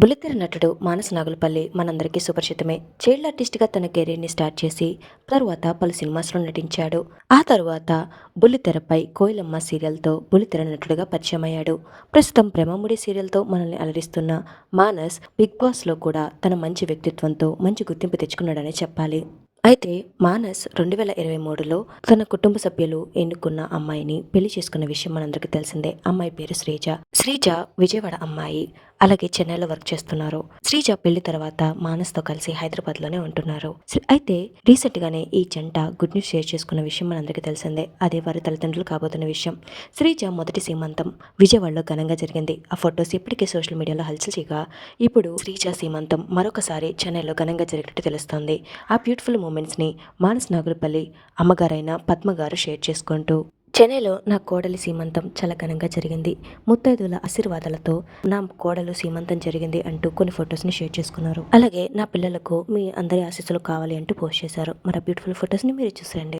బుల్లితెర నటుడు మానస్ నాగులపల్లి మనందరికీ సుపరిచితమే. చైల్డ్ ఆర్టిస్ట్గా తన కెరీర్ని స్టార్ట్ చేసి తరువాత పలు సినిమాస్లో నటించాడు. ఆ తరువాత బుల్లితెరపై కోయిలమ్మ సీరియల్తో బుల్లితెర నటుడుగా పరిచయం అయ్యాడు ప్రస్తుతం ప్రేమముడి సీరియల్తో మనల్ని అలరిస్తున్న మానస్ బిగ్ బాస్లో కూడా తన మంచి వ్యక్తిత్వంతో మంచి గుర్తింపు తెచ్చుకున్నాడని చెప్పాలి. అయితే మానస్ రెండు వేల ఇరవై మూడులో తన కుటుంబ సభ్యులు ఎన్నుకున్న అమ్మాయిని పెళ్ళి చేసుకున్న విషయం మనందరికీ తెలిసిందే. అమ్మాయి పేరు శ్రీజ. శ్రీజ విజయవాడ అమ్మాయి. అలాగే చెన్నైలో వర్క్ చేస్తున్నారు. శ్రీజ పెళ్ళి తర్వాత మానస్తో కలిసి హైదరాబాద్లోనే ఉంటున్నారు. అయితే రీసెంట్ గానే ఈ జంట గుడ్ న్యూస్ షేర్ చేసుకున్న విషయం మనందరికీ తెలిసిందే. అదే వారి తల్లిదండ్రులు కాబోతున్న విషయం. శ్రీజ మొదటి సీమంతం. విజయవాడలో ఘనంగా జరిగింది. ఆ ఫొటోస్ ఇప్పటికే సోషల్ మీడియాలో హల్చల్ చేయగా ఇప్పుడు శ్రీజ సీమంతం మరొకసారి చెన్నైలో ఘనంగా జరిగినట్టు తెలుస్తోంది. ఆ బ్యూటిఫుల్ మూమెంట్స్ని మానస్ నాగులపల్లి అమ్మగారైన పద్మ గారు షేర్ చేసుకుంటూ చెన్నైలో నా కోడలి సీమంతం చాలా ఘనంగా జరిగింది. ముత్తైదుల ఆశీర్వాదాలతో నా కోడలు సీమంతం జరిగింది అంటూ కొన్ని ఫొటోస్ని షేర్ చేసుకున్నారు. అలాగే నా పిల్లలకు మీ అందరి ఆశీస్సులు కావాలి అంటూ పోస్ట్ చేశారు. మరి బ్యూటిఫుల్ ఫొటోస్ని మీరు చూసేయండి